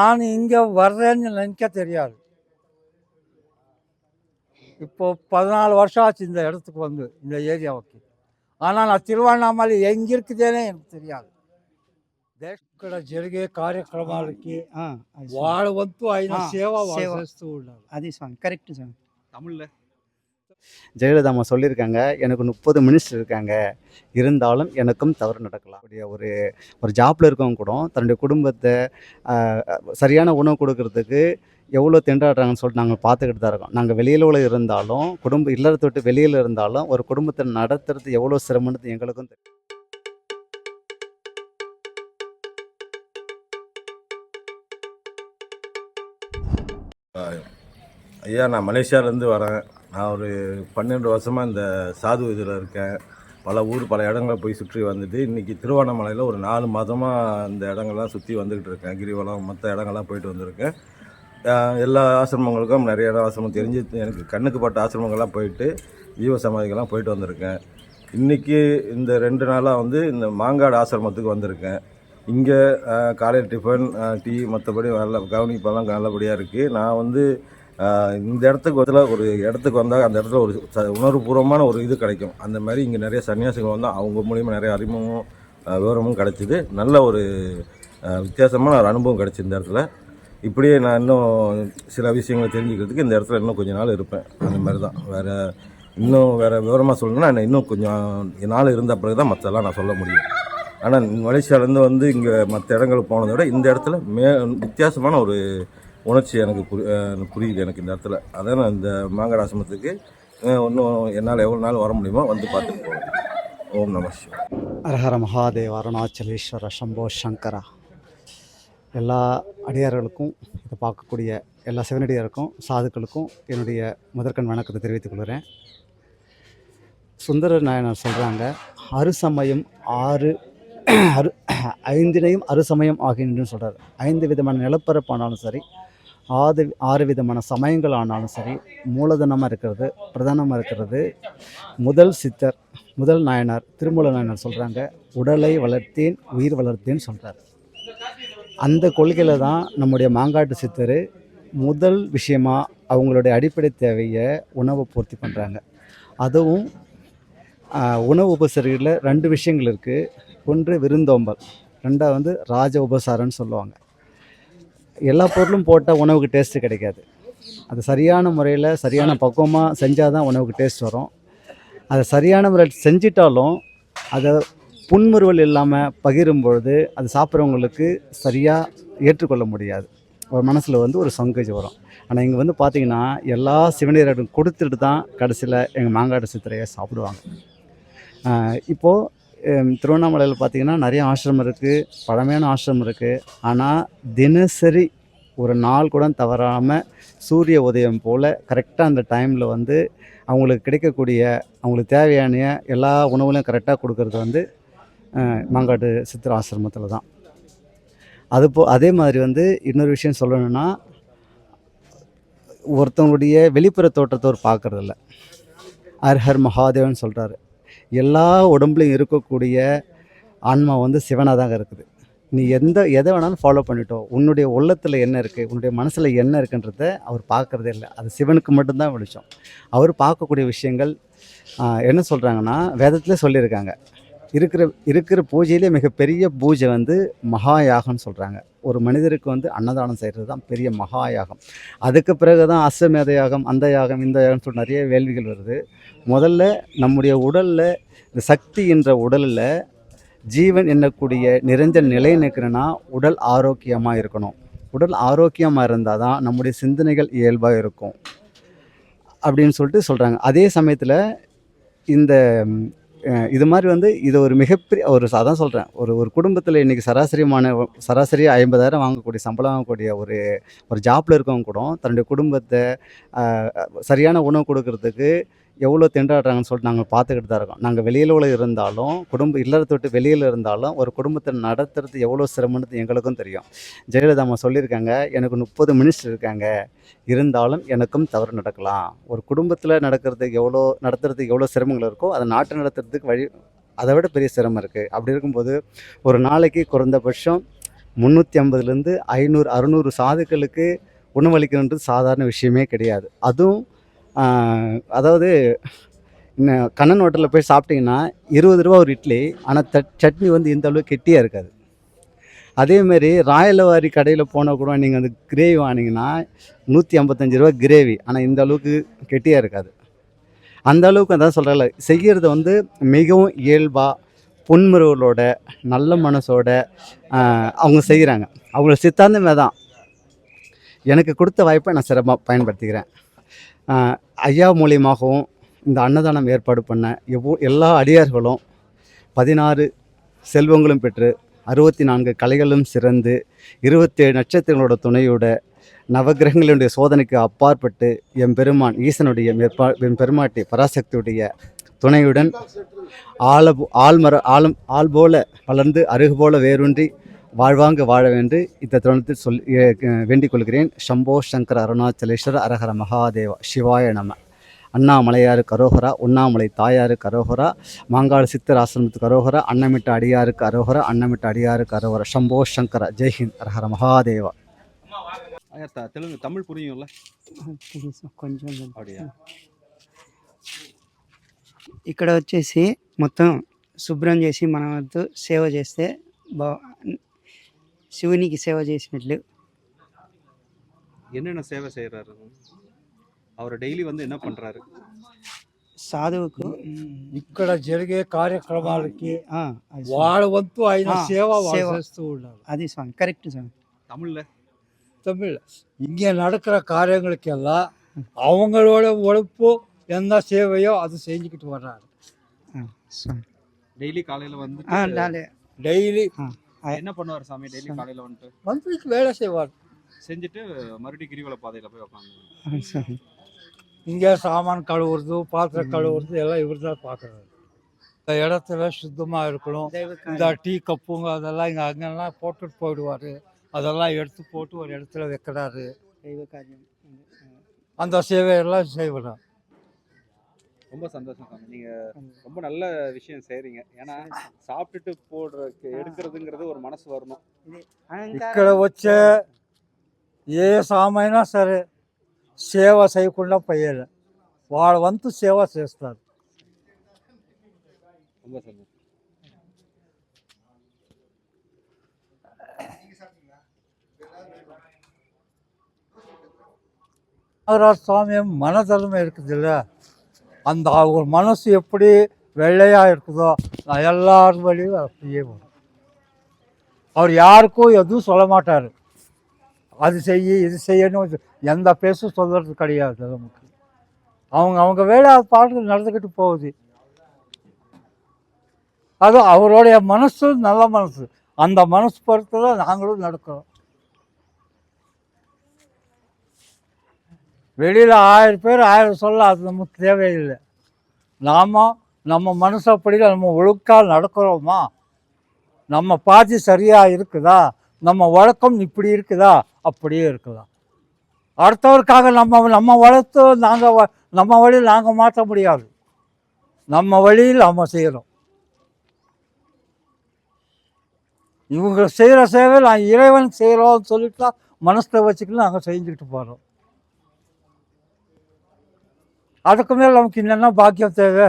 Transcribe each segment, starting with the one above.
நான் இங்கே வர்றேன்னு நினைக்க தெரியாது இப்போ பதினாலு வருஷம் ஆச்சு இந்த இடத்துக்கு வந்து இந்த ஏரியாவுக்கு ஆனால் நான் திருவண்ணாமலை எங்கே இருக்குதுன்னே எனக்கு தெரியாது ದೇಶಗಳ ಜರಿಗೆ ಕಾರ್ಯಕ್ರಮಕ್ಕೆ వాళ్ళ వంతు ఆయన సేవ చేస్తూ அதே అది స్వామి சாங் தமிழில் ஜெயலலிதா அம்மா சொல்லியிருக்காங்க எனக்கு முப்பது மினிஸ்டர் இருக்காங்க இருந்தாலும் எனக்கும் தவறு நடக்கலாம். அப்படியே ஒரு ஒரு ஜாப்பில் இருக்கவங்க கூட தன்னுடைய குடும்பத்தை சரியான உணவு கொடுக்கறதுக்கு எவ்வளோ திண்டாடுறாங்கன்னு சொல்லிட்டு நாங்கள் பார்த்துக்கிட்டு தான் இருக்கோம். நாங்கள் வெளியில் உள்ள இருந்தாலும் குடும்ப இல்லறத்தை விட்டு வெளியில் இருந்தாலும் ஒரு குடும்பத்தை நடத்துறது எவ்வளோ சிரமம்னு எங்களுக்கும் தெரியும். ஐயா நான் மலேசியாவிலேருந்து வரேன். நான் ஒரு பன்னெண்டு வருஷமாக இந்த சாது இதில் இருக்கேன். பல ஊர் பல இடங்களை போய் சுற்றி வந்துட்டு இன்றைக்கி திருவண்ணாமலையில் ஒரு நாலு மாதமாக இந்த இடங்கள்லாம் சுற்றி வந்துக்கிட்டு இருக்கேன். கிரிவலம் மற்ற இடங்கள்லாம் போயிட்டு வந்திருக்கேன். எல்லா ஆசிரமங்களுக்கும் நிறைய இடம் ஆசிரமம் தெரிஞ்சு எனக்கு கண்ணுக்கு பட்ட ஆசிரமங்கள்லாம் போயிட்டு ஜீவ சமாதிக்கெல்லாம் போயிட்டு வந்திருக்கேன். இன்றைக்கி இந்த ரெண்டு நாளாக வந்து இந்த மாங்காடு ஆசிரமத்துக்கு வந்திருக்கேன். இங்கே காலையில் டிஃபன் டீ மற்றபடி நல்ல கவனிப்பெல்லாம் நல்லபடியாக இருக்குது நான் வந்து இந்த இடத்துக்கு வந்து ஒரு இடத்துக்கு வந்தால் அந்த இடத்துல ஒரு ச- உணர்வுபூர்வமான ஒரு இது கிடைக்கும். அந்த மாதிரி இங்கே நிறைய சன்னியாசிகள் வந்தால் அவங்க மூலியமாக நிறைய அறிமுகமும் விவரமும் கிடைச்சிது. நல்ல ஒரு வித்தியாசமான ஒரு அனுபவம் கிடைச்சி இந்த இடத்துல. இப்படியே நான் இன்னும் சில விஷயங்களை தெரிஞ்சுக்கிறதுக்கு இந்த இடத்துல இன்னும் கொஞ்சம் நாள் இருப்பேன். அந்த மாதிரி தான் வேறு இன்னும் வேறு விவரமாக சொல்லணும்னா நான் இன்னும் கொஞ்சம் நாள் இருந்த பிறகு தான் மற்றெல்லாம் நான் சொல்ல முடியும். ஆனால் மலேசியாவிலேருந்து வந்து இங்கே மற்ற இடங்களுக்கு போனதை விட இந்த இடத்துல மே வித்தியாசமான ஒரு உணர்ச்சி எனக்கு புரி புரியுது எனக்கு இந்த இடத்துல. அதான் நான் இந்த மாங்கட ஆசிரமத்துக்கு இன்னும் என்னால் எவ்வளோ நாள் வர முடியுமோ வந்து பார்த்துட்டு போகிறேன் ஓம் நம ஹரஹர மகாதேவ் அருணாச்சலேஸ்வர சம்போ சங்கரா. எல்லா அடியார்களுக்கும் இதை பார்க்கக்கூடிய எல்லா சிவனடியாருக்கும் சாதுக்களுக்கும் என்னுடைய முதற்கண் வணக்கத்தை தெரிவித்துக் கொள்கிறேன். சுந்தர நாயனார் சொல்கிறாங்க அறுசமயம் ஆறு அரு ஐந்தினையும் அறுசமயம் ஆகின்றன்னு சொல்கிறார் ஐந்து விதமான நிலப்பரப்பானாலும் சரி ஆறு ஆறு விதமான சமயங்கள் ஆனாலும் சரி மூலதனமாக இருக்கிறது பிரதானமாக இருக்கிறது. முதல் சித்தர் முதல் நாயனார் திருமூல நாயனார் சொல்கிறாங்க உடலை வளர்த்தேன் உயிர் வளர்த்தேன்னு சொல்கிறார் அந்த கொள்கையில் தான் நம்முடைய மாங்காட்டு சித்தர் முதல் விஷயமாக அவங்களுடைய அடிப்படை தேவையை உணவை பூர்த்தி பண்ணுறாங்க அதுவும் உணவு உபசரிகளில் ரெண்டு விஷயங்கள் இருக்குது ஒன்று விருந்தோம்பல் ரெண்டாவது வந்து ராஜ உபசாரம்னு சொல்லுவாங்க. எல்லா பொருளும் போட்டால் உணவுக்கு டேஸ்ட்டு கிடைக்காது. அது சரியான முறையில் சரியான பக்குவமாக செஞ்சால் தான் உணவுக்கு டேஸ்ட் வரும். அதை சரியான முறையில் செஞ்சிட்டாலும் அதை புன்முறுவல் இல்லாமல் பகிரும் பொழுது அது சாப்பிட்றவங்களுக்கு சரியாக ஏற்றுக்கொள்ள முடியாது. ஒரு மனசில் வந்து ஒரு சங்கேஜ் வரும். ஆனால் இங்கே வந்து பார்த்திங்கன்னா எல்லா சிவனீரர்களும் கொடுத்துட்டு தான் கடைசியில் எங்கள் மாங்காடு சித்திரையை சாப்பிடுவாங்க. இப்போது திருவண்ணாமலையில் பார்த்திங்கன்னா நிறைய ஆசிரமம் இருக்குது பழமையான ஆசிரமம் இருக்குது ஆனால் தினசரி ஒரு நாள் கூட தவறாமல் சூரிய உதயம் போல் கரெக்டாக அந்த டைமில் வந்து அவங்களுக்கு கிடைக்கக்கூடிய அவங்களுக்கு தேவையான எல்லா உணவுகளையும் கரெக்டாக கொடுக்கறது வந்து மாங்காட்டு மாங்காடு சித்திர ஆசிரமத்தில் தான். அது போ அதே மாதிரி வந்து இன்னொரு விஷயம் சொல்லணும்னா ஒருத்தவங்களுடைய வெளிப்புற தோற்றத்தை ஒரு பார்க்கறதில்ல. ஹர் ஹர் மகாதேவன் சொல்கிறாரு எல்லா உடம்புலையும் இருக்கக்கூடிய ஆன்மா வந்து சிவனாக தாங்க இருக்குது. நீ எந்த எதை வேணாலும் ஃபாலோ பண்ணிட்டோம் உன்னுடைய உள்ளத்தில் என்ன இருக்குது உன்னுடைய மனசில் என்ன இருக்குன்றத அவர் பார்க்குறதே இல்லை. அது சிவனுக்கு மட்டும்தான் வெளிச்சம். அவர் பார்க்கக்கூடிய விஷயங்கள் என்ன சொல்கிறாங்கன்னா வேதத்தில் சொல்லியிருக்காங்க. இருக்கிற இருக்கிற பூஜையிலே மிகப்பெரிய பூஜை வந்து மகா யாகம்னு சொல்கிறாங்க ஒரு மனிதருக்கு வந்து அன்னதானம் செய்கிறது தான் பெரிய மகா யாகம். அதுக்கு பிறகு தான் அஸ்வமேத யாகம் அந்த யாகம் இந்த யாகம்னு சொல்லி நிறைய வேள்விகள் வருது. முதல்ல நம்முடைய உடலில் இந்த சக்தி என்ற உடலில் ஜீவன் என்னக்கூடிய நிறைஞ்ச நிலை நிற்கிறேன்னா உடல் ஆரோக்கியமாக இருக்கணும். உடல் ஆரோக்கியமாக இருந்தால் தான் நம்முடைய சிந்தனைகள் இயல்பாக இருக்கும். அப்படின்னு சொல்லிட்டு சொல்கிறாங்க அதே சமயத்தில் இந்த இது மாதிரி வந்து இது ஒரு மிகப்பெரிய ஒரு அதான் சொல்கிறேன் ஒரு ஒரு குடும்பத்தில் இன்றைக்கி சராசரியமான சராசரி ஐம்பதாயிரம் வாங்கக்கூடிய சம்பளம் வாங்கக்கூடிய ஒரு ஒரு ஜாப்பில் இருக்கவங்க கூட தன்னுடைய குடும்பத்தை சரியான உணவு கொடுக்கறதுக்கு எவ்வளோ திண்டாடுறாங்கன்னு சொல்லிட்டு நாங்கள் பார்த்துக்கிட்டு தான் இருக்கோம். நாங்கள் வெளியில் உள்ள இருந்தாலும் குடும்ப இல்லறத்தை விட்டு வெளியில் இருந்தாலும் ஒரு குடும்பத்தை நடத்துறது எவ்வளோ சிரமம்னு எங்களுக்கும் தெரியும். ஜெயலலிதா அம்மா சொல்லியிருக்காங்க எனக்கு முப்பது மினிஸ்டர் இருக்காங்க. இருந்தாலும் எனக்கும் தவறு நடக்கலாம். ஒரு குடும்பத்தில் நடக்கிறதுக்கு எவ்வளோ நடத்துறதுக்கு எவ்வளோ சிரமங்கள் இருக்கோ அதை நாட்டை நடத்துறதுக்கு வழி அதை விட பெரிய சிரமம் இருக்குது அப்படி இருக்கும்போது ஒரு நாளைக்கு குறைந்தபட்சம் முந்நூற்றி ஐம்பதுலேருந்து ஐநூறு அறுநூறு சாதுக்களுக்கு உணவளிக்கணுன்றது சாதாரண விஷயமே கிடையாது. அதுவும் அதாவது இன்னும் கண்ணன் ஹோட்டலில் போய் சாப்பிட்டிங்கன்னா இருபது ரூபா ஒரு இட்லி ஆனால் தட் சட்னி வந்து இந்த அளவுக்கு கெட்டியாக இருக்காது. அதேமாரி ராயலவாரி கடையில் போனால் கூட நீங்கள் அந்த கிரேவி வாங்கினீங்கன்னா நூற்றி ஐம்பத்தஞ்சு ரூபா கிரேவி ஆனால் இந்த அளவுக்கு கெட்டியாக இருக்காது. அந்த அளவுக்கு அதான் சொல்கிறல செய்கிறது வந்து மிகவும் இயல்பாக புன்முறுவலோட நல்ல மனசோட அவங்க செய்கிறாங்க அவங்களோட சித்தாந்தமே தான் எனக்கு கொடுத்த வாய்ப்பை நான் சிறப்பாக பயன்படுத்திக்கிறேன். ஐயா மூலியமாகவும் இந்த அன்னதானம் ஏற்பாடு பண்ண எவ்வளோ எல்லா அடியார்களும் பதினாறு செல்வங்களும் பெற்று அறுபத்தி நான்கு கலைகளும் சிறந்து இருபத்தேழு நட்சத்திரங்களோட துணையோட நவகிரகங்களுடைய சோதனைக்கு அப்பாற்பட்டு எம்பெருமான் ஈசனுடைய மேற்பா என் பெருமாட்டி பராசக்தியுடைய துணையுடன் ஆழ ஆள்மர ஆழம் ஆள் போல வளர்ந்து அருகு போல வேரூன்றி வாழ்வாங்க வாழ வேண்டு இந்த தருணத்தில் சொல் எ- அஹ் வேண்டிக் கொள்கிறேன் சம்போ சங்கர அருணாச்சலேஸ்வர அரஹர மகாதேவா சிவாய நம அண்ணாமலையாரு கரோகரா உண்ணாமலை தாயாரு கரோகரா மாங்காடு சித்தர் ஆசிரமத்துக்கு அரோகரா அன்னமிட்ட அடியாருக்கு அரோகரா அன்னமிட்ட அடியாருக்கு அரோகரா சம்போ சங்கர ஜெய்ஹிந்த் அரஹர மகாதேவா ஐயா த- தெலுங்கு தமிழ் புரியும்ல తెలియదు సార్ కొంచెం కొంచెం. அப்படியா ఇక్కడ వచ్చేసి మొత్తం శుభ్రం చేసి మన వద్దు సేవ చేస్తే బా శివునికి సేవ చేసినట్లు என்னென்ன சேவை செய்கிறாரு அவர் டெய்லி வந்து என்ன பண்ணுறாரு సాధువుకు ఇక్కడ జరిగే కార్యక్రమాలకి ఆ, అది స్వామి. వాళ్ళ వంతు ఆయన ఆ, సేవ వాళ్ళు సేవ. చేస్తూ ఉన్నారు అది స్వామి కరెక్ట్ స్వామి தமிழில் தமிழ் இங்கே நடக்கிற காரியங்களுக்கெல்லாம் அவங்களோட உழைப்பு என்ன சேவையோ அது செஞ்சுக்கிட்டு வர்றாரு ఆ, స్వామి டெய்லி காலையில் வந்து ఆ, లాలే டெய்லி என்ன பண்ணுவார் சாமி? டெய்லி காலையில் வந்துட்டு? வந்துட்டு வேலை செய்வார். செஞ்சுட்டு மறுபடியும் கிரிவல பாதையில் போய் உட்காந்து இங்கே சாமான் கழுவுறது பாத்திரம் கழுவுறது எல்லாம் இவர் தான் பார்க்குறாரு இந்த இடத்துல சுத்தமாக இருக்கணும். இந்த டீ கப்புங்க அதெல்லாம் இங்கே அங்கெல்லாம் போட்டுட்டு போயிடுவார். அதெல்லாம் எடுத்து போட்டு ஒரு இடத்துல வைக்கிறாரு. அந்த சேவையெல்லாம் செய்வார். ரொம்ப சந்தோஷம் சாமி நீங்கள் ரொம்ப நல்ல விஷயம் செய்கிறீங்க ஏன்னா சாப்பிட்டுட்டு போடுறதுக்கு எடுக்கிறதுங்கிறது ஒரு மனசு வரணும் ఇక్కడ వచ్చే ఏ సామైనా సరే సేవ చేయకుండా పోయేది వాళ్ళ వంతు సేవ చేస్తారు ரொம்ப சந்தோஷம் நாகராஜ சுவாமி மனதளமை இருக்குதுல்ல அந்த அவர் மனசு எப்படி வெள்ளையாக இருக்குதோ நான் எல்லார் வழியும் அப்படியே வரும் அவர் யாருக்கும் எதுவும் சொல்ல மாட்டார். அது செய்ய இது செய்யணும் எந்த பேசும் சொல்கிறது கிடையாது நமக்கு. அவங்க அவங்க வேலை அது பாட்டு நடந்துக்கிட்டு போகுது. அது அவருடைய மனசு நல்ல மனசு. அந்த மனசு பொறுத்து தான் நாங்களும் நடக்கிறோம். வெளியில் ஆயிரம் பேர் ஆயிரம் சொல்ல அது நமக்கு தேவையில்லை. நாம் நம்ம மனசப்படி நம்ம ஒழுக்காக நடக்கிறோமா? நம்ம பாதி சரியாக இருக்குதா? நம்ம வழக்கம் இப்படி இருக்குதா? அப்படியே இருக்கலாம். அடுத்தவருக்காக நம்ம நம்ம வளர்த்து நாங்கள் நம்ம வழியில் நாங்கள் மாற்ற முடியாது. நம்ம வழியில் நம்ம செய்கிறோம் இவங்க செய்கிற சேவை நான் இறைவன் செய்கிறோம்னு சொல்லிட்டு தான் மனசில் வச்சுக்கிட்டு நாங்கள் செஞ்சுக்கிட்டு போகிறோம் அதுக்கு மேலே நமக்கு என்னென்ன பாக்கியம் தேவை?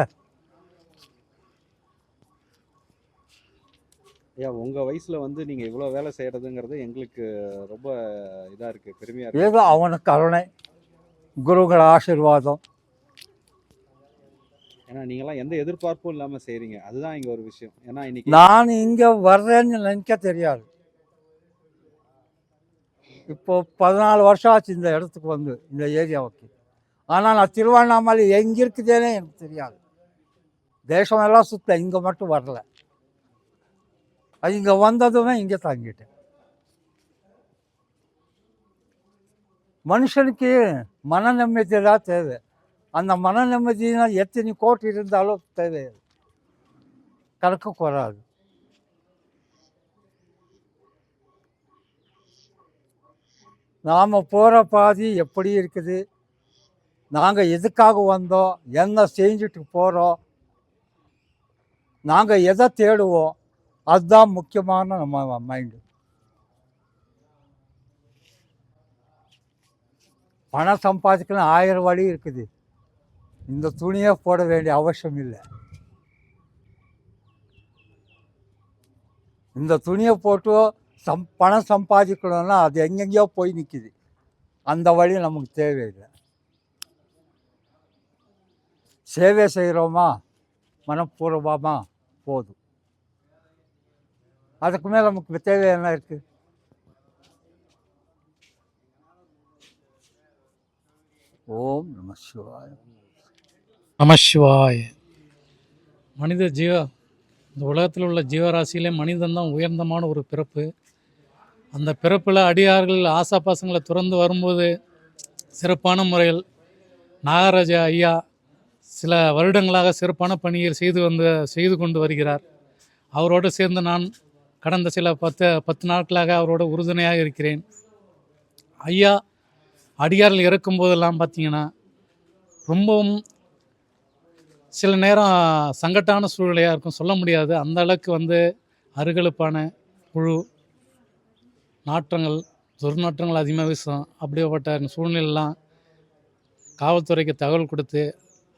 ஐயா உங்கள் வயசில் வந்து நீங்கள் இவ்வளோ வேலை செய்கிறதுங்கிறது எங்களுக்கு ரொம்ப இதாக இருக்குது பெருமையாக இருக்குது ஏதோ அவன கருணை குருಗಳ ஆசீர்வாதம். ஏன்னா நீங்களாம் எந்த எதிர்பார்ப்பும் இல்லாமல் செய்கிறீங்க அதுதான் இங்கே ஒரு விஷயம். ஏன்னா இன்னைக்கு நான் இங்கே வர்றேன்னு நினைக்க தெரியாது. இப்போ பதினாலு வருஷம் ஆச்சு இந்த இடத்துக்கு வந்து இந்த ஏரியாவுக்கு. ஆனால் நான் திருவண்ணாமலை எங்கே இருக்குதுன்னே எனக்கு தெரியாது. தேசம் எல்லாம் இங்கே மட்டும் வரல. அது இங்கே வந்ததுமே இங்கே தங்கிட்டேன். மனுஷனுக்கு மன நிம்மதி தான் தேவை. அந்த மன நிம்மதினா எத்தனை கோட்டி இருந்தாலும் தேவை. கணக்கு குறாது. நாம் போகிற பாதி எப்படி இருக்குது? நாங்கள் எதுக்காக வந்தோம்? என்ன செஞ்சுட்டு போகிறோம் நாங்கள் எதை தேடுவோம்? அதுதான் முக்கியமான நம்ம மைண்டு பணம் சம்பாதிக்கணும் ஆயிரம் வழி இருக்குது. இந்த துணியை போட வேண்டிய அவசியம் இல்லை. இந்த துணியை போட்டு சம் பணம் சம்பாதிக்கணும்னா அது எங்கெங்கேயோ போய் நிற்கிது அந்த வழி நமக்கு தேவையில்லை. சேவை செய்கிறோமா? மனப்பூர்வமாக போதும். அதுக்கு மேலே நமக்கு தேவை என்ன இருக்குது ஓம் நம சிவாய. நமசிவாய் மனித ஜீவ இந்த உலகத்தில் உள்ள ஜீவராசியிலே மனிதன் தான் உயர்ந்தமான ஒரு பிறப்பு. அந்த பிறப்பில் அடியார்கள் ஆசா பாசங்களை துறந்து வரும்போது சிறப்பான முறையில் நாகராஜா ஐயா சில வருடங்களாக சிறப்பான பணியை செய்து வந்து செய்து கொண்டு வருகிறார். அவரோடு சேர்ந்து நான் கடந்த சில பத்து பத்து நாட்களாக அவரோட உறுதுணையாக இருக்கிறேன். ஐயா அடியார்கள் இறக்கும் போதெல்லாம் பார்த்தீங்கன்னா ரொம்பவும் சில நேரம் சங்கட்டான சூழ்நிலையாக இருக்கும் சொல்ல முடியாது. அந்த அளவுக்கு வந்து அருகலுப்பான புழு நாற்றங்கள் துர்நாற்றங்கள் அதிகமாக வீசும். அப்படிப்பட்ட சூழ்நிலையெல்லாம் காவல்துறைக்கு தகவல் கொடுத்து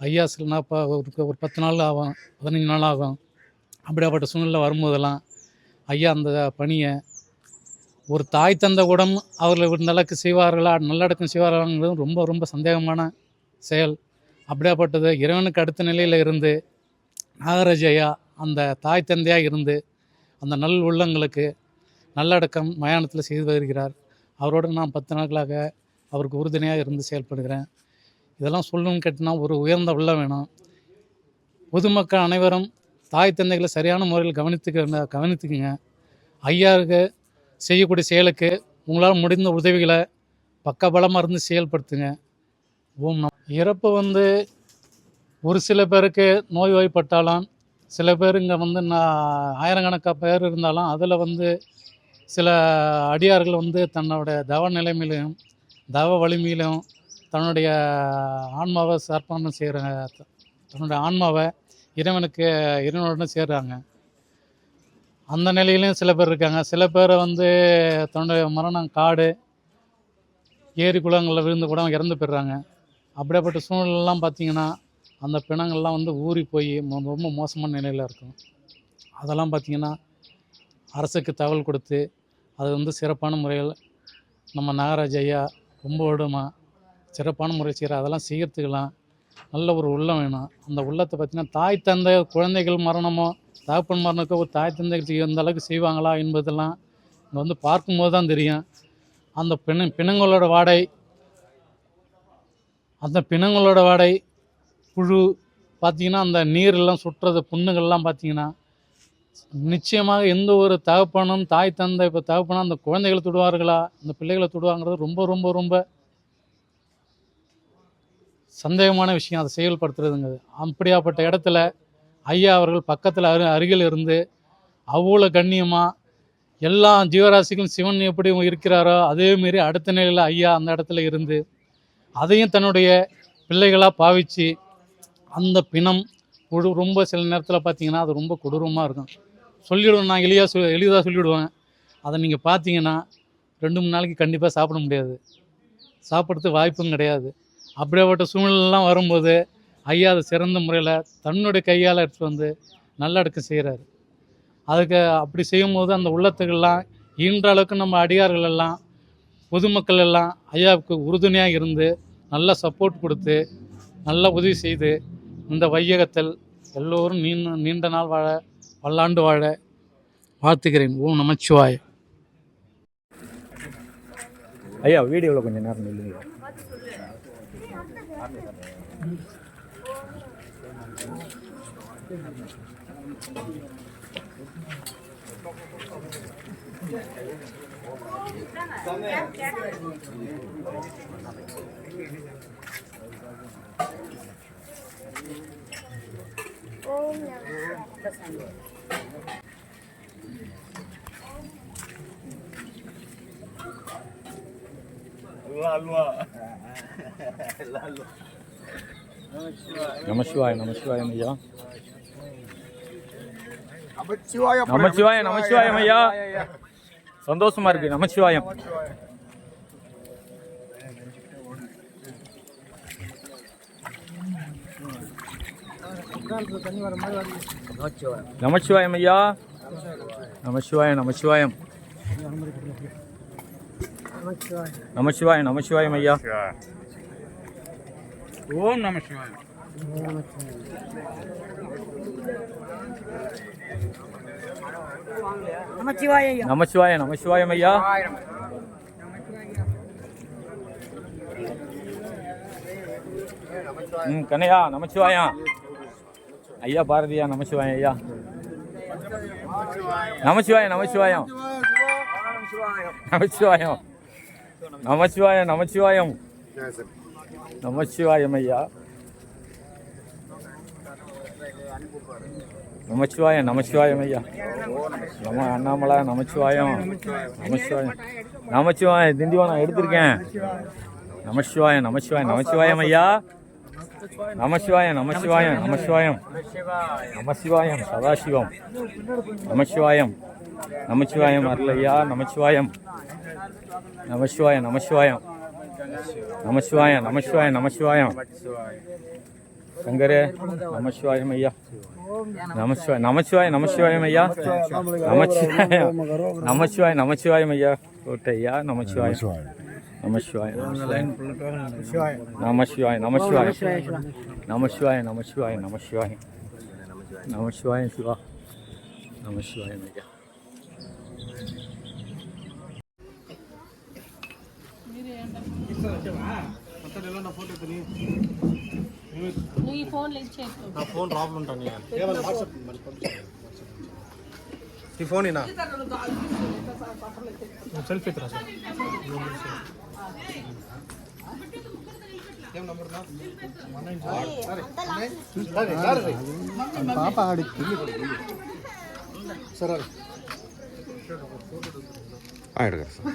ஐயா சில நாள் ஒரு ஒரு பத்து நாள் ஆகும் பதினஞ்சு நாள் ஆகும். அப்படியாப்பட்ட சூழ்நிலை வரும்போதெல்லாம் ஐயா அந்த பணியை ஒரு தாய் தந்த கூடம் அவர்கள் இந்த செய்வார்களா நல்லடக்கம் செய்வார்களாங்கிறது ரொம்ப ரொம்ப சந்தேகமான செயல். அப்படியாப்பட்டது இறைவனுக்கு அடுத்த நிலையில் இருந்து நாகராஜ் ஐயா அந்த தாய் தந்தையாக இருந்து அந்த நல் உள்ளங்களுக்கு நல்லடக்கம் மயானத்தில் செய்து வருகிறார். அவரோடு நான் பத்து நாட்களாக அவருக்கு உறுதுணையாக இருந்து செயல்படுகிறேன். இதெல்லாம் சொல்லணும்னு கேட்டினா ஒரு உயர்ந்த உள்ள வேணும். பொதுமக்கள் அனைவரும் தாய் தந்தைகளை சரியான முறையில் கவனித்துக்க கவனித்துக்குங்க. ஐயாருக்கு செய்யக்கூடிய செயலுக்கு உங்களால் முடிந்த உதவிகளை பக்கபலமாக இருந்து செயல்படுத்துங்க. ஓம் நம். இறப்பு வந்து ஒரு சில பேருக்கு நோய்வாய்ப்பட்டாலும் சில பேர் இங்கே வந்து நான் ஆயிரக்கணக்காக பேர் இருந்தாலும் அதில் வந்து சில அடியார்கள் வந்து தன்னோட தவ நிலைமையிலும் தவ வலிமையிலும் தன்னுடைய ஆன்மாவை சர்ப்பணம் செய்கிறாங்க தன்னுடைய ஆன்மாவை இறைவனுக்கு இறைவனுடன் சேர்றாங்க. அந்த நிலையிலையும் சில பேர் இருக்காங்க. சில பேர் வந்து தன்னுடைய மரணம் காடு ஏரி குளங்களில் விழுந்து கூட இறந்து போயிடுறாங்க. அப்படியாப்பட்ட சூழ்நிலைலாம் பார்த்திங்கன்னா அந்த பிணங்கள்லாம் வந்து ஊறி போய் ரொம்ப மோசமான நிலையில் இருக்கும். அதெல்லாம் பார்த்தீங்கன்னா அரசுக்கு தகவல் கொடுத்து அது வந்து சிறப்பான முறையில் நம்ம நாகராஜ் ஐயா ரொம்ப விடுமா சிறப்பான முறை செய்கிற அதெல்லாம் செய்கிறதுக்கெல்லாம் நல்ல ஒரு உள்ளம் வேணும். அந்த உள்ளத்தை பார்த்தீங்கன்னா தாய் தந்தை குழந்தைகள் மரணமோ தகப்பன் மரணக்கோ ஒரு தாய் தந்தைகள் எந்த அளவுக்கு செய்வாங்களா என்பதெல்லாம் இங்கே வந்து பார்க்கும்போது தான் தெரியும். அந்த பிண பிணங்களோட வாடை அந்த பிணங்களோட வாடை புழு பார்த்தீங்கன்னா அந்த நீரெல்லாம் சுற்றுறது புண்ணுகள்லாம் பார்த்தீங்கன்னா நிச்சயமாக எந்த ஒரு தகப்பனும் தாய் தந்தை இப்போ தகப்பனா அந்த குழந்தைகளை தொடுவார்களா அந்த பிள்ளைகளை தொடுவாங்கிறது ரொம்ப ரொம்ப ரொம்ப சந்தேகமான விஷயம் அதை செயல்படுத்துறதுங்கிறது. அப்படியாப்பட்ட இடத்துல ஐயா அவர்கள் பக்கத்தில் அரு அருகில் இருந்து அவ்வளோ கண்ணியமாக எல்லா ஜீவராசிகளும் சிவன் எப்படி இருக்கிறாரோ அதே மாரி அடுத்த நிலையில் ஐயா அந்த இடத்துல இருந்து அதையும் தன்னுடைய பிள்ளைகளாக பாவிச்சு அந்த பிணம் ஒரு ரொம்ப சில நேரத்தில் பார்த்தீங்கன்னா அது ரொம்ப கொடூரமாக இருக்கும். சொல்லிவிடுவேன் நான் எளியாக சொ எளிதாக சொல்லிவிடுவேன் அதை நீங்கள் பார்த்தீங்கன்னா ரெண்டு மூணு நாளைக்கு கண்டிப்பாக சாப்பிட முடியாது. சாப்பிட்றதுக்கு வாய்ப்பும் கிடையாது. அப்படியாப்பட்ட சூழ்நிலைலாம் வரும்போது ஐயா அதை சிறந்த முறையில் தன்னுடைய கையால் எடுத்துட்டு வந்து நல்லடக்கம் செய்கிறாரு அதுக்கு அப்படி செய்யும்போது அந்த உள்ளத்துக்கெல்லாம் ஈன்ற அளவுக்கு நம்ம அடியார்கள் எல்லாம் பொதுமக்கள் எல்லாம் ஐயாவுக்கு உறுதுணையாக இருந்து நல்ல சப்போர்ட் கொடுத்து நல்ல உதவி செய்து இந்த வையகத்தில் எல்லோரும் நீண்ட நீண்ட நாள் வாழ பல்லாண்டு வாழ வாழ்த்துக்கிறேன் ஓம் நமச்சிவாய். ஐயா வீடியோவில் கொஞ்சம் நேரம் Oh, no. அல்வா நமசிவாய நமசிவாய ஐயா நமச்சிவாய நமச்சிவாயம் ஐயா சந்தோஷமா இருக்கு நமச்சிவாயம். நமச்சிவாயம் ஐயா நமசிவாயம் நமசிவாயம் नमः शिवाय नमः शिवाय मैया। ओम नमः शिवाय। नमः शिवाय नमः शिवाय नमः शिवाय मैया। हम्म कन्हैया नमः शिवाय। अय्या भारती नमः शिवाय अय्या। नमः शिवाय। नमः शिवाय नमः शिवाय। नमः शिवाय। நமச்சிவாயம் நமச்சிவாயம். நமச்சிவாயம் ஐயா நமச்சிவாயம் நமச்சிவாயம் ஐயா நம அண்ணாமலை நமச்சிவாயம். நமச்சிவாயம். நமச்சிவாயம் திண்டிவனம் எடுத்திருக்கேன். நமச்சிவாயம் நமச்சிவாயம் நமச்சிவாயம் ஐயா நமசிவாயம் நமசிவாயம் நமசிவாயம் நமசிவாயம் சதாசிவம். நமசிவாயம் நமசிவாயம் அருளையா நமசிவாயம் நமசிவாய நமசிவாயம். நமசிவாயம் நமசிவாயம் நமசிவாயம். சங்கரே நமசிவாயம் ஐயா. நமசிவாய நமசிவாய நமசிவாயம் ஐயா. நமச்சிவாயம் நமசிவாய நமசிவாயம் ஐயா. கோட்டையா நமசிவாயம். நமசிவாய நமசிவாய நமசிவாய நமசிவாய நமசிவாய நமசிவாய நமசிவாய சிவா. நமசிவாயம் ஐயா. నువ్వు ఈ ఫోన్ లింక్ చేసుకో నా ఫోన్ ప్రాబ్లం ఉంటాను ఈ ఫోన్ ఇనా సెల్ఫీ ఎత్తురా సార్ పాప ఆడి సరే ఆడు కదా సార్